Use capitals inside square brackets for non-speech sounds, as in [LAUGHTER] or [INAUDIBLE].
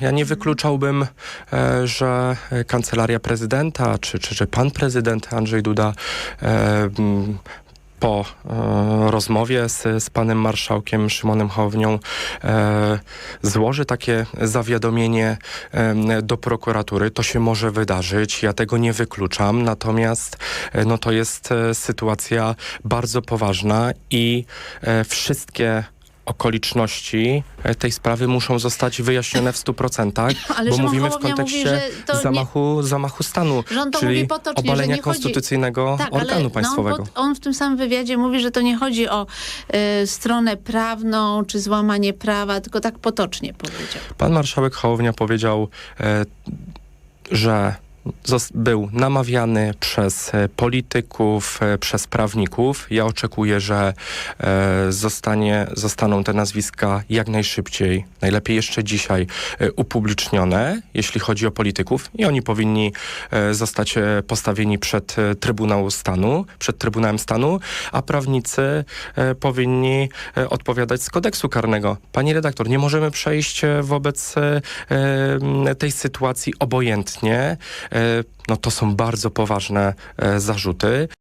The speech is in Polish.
ja nie wykluczałbym, e, że kancelaria prezydenta, czy, czy, czy pan prezydent Andrzej Duda e, po e, rozmowie z, z panem marszałkiem Szymonem Hołownią e, złoży takie zawiadomienie do prokuratury. To się może wydarzyć, ja tego nie wykluczam, natomiast no, to jest sytuacja bardzo poważna i wszystkie okoliczności e, tej sprawy muszą zostać wyjaśnione w 100%, [CLEARS THROAT] Ale bo mówimy w mówi, kontekście że to nie- zamachu, zamachu stanu, czyli mówi potocznie, obalenia chodzi- konstytucyjnego Tak, organu ale państwowego. No, on, pod- on w tym samym wywiadzie mówi, że to nie chodzi o y, stronę prawną czy złamanie prawa, tylko tak potocznie powiedział. Pan marszałek Hołownia powiedział, e, że był namawiany przez e, polityków, e, przez prawników. Ja oczekuję, że e, zostanie, zostaną te nazwiska jak najszybciej, najlepiej jeszcze dzisiaj upublicznione, jeśli chodzi o polityków i oni powinni zostać postawieni przed Trybunał Stanu, przed Trybunałem Stanu, a prawnicy powinni odpowiadać z kodeksu karnego. Pani redaktor, nie możemy przejść wobec tej sytuacji obojętnie. E, No to są bardzo poważne e, zarzuty.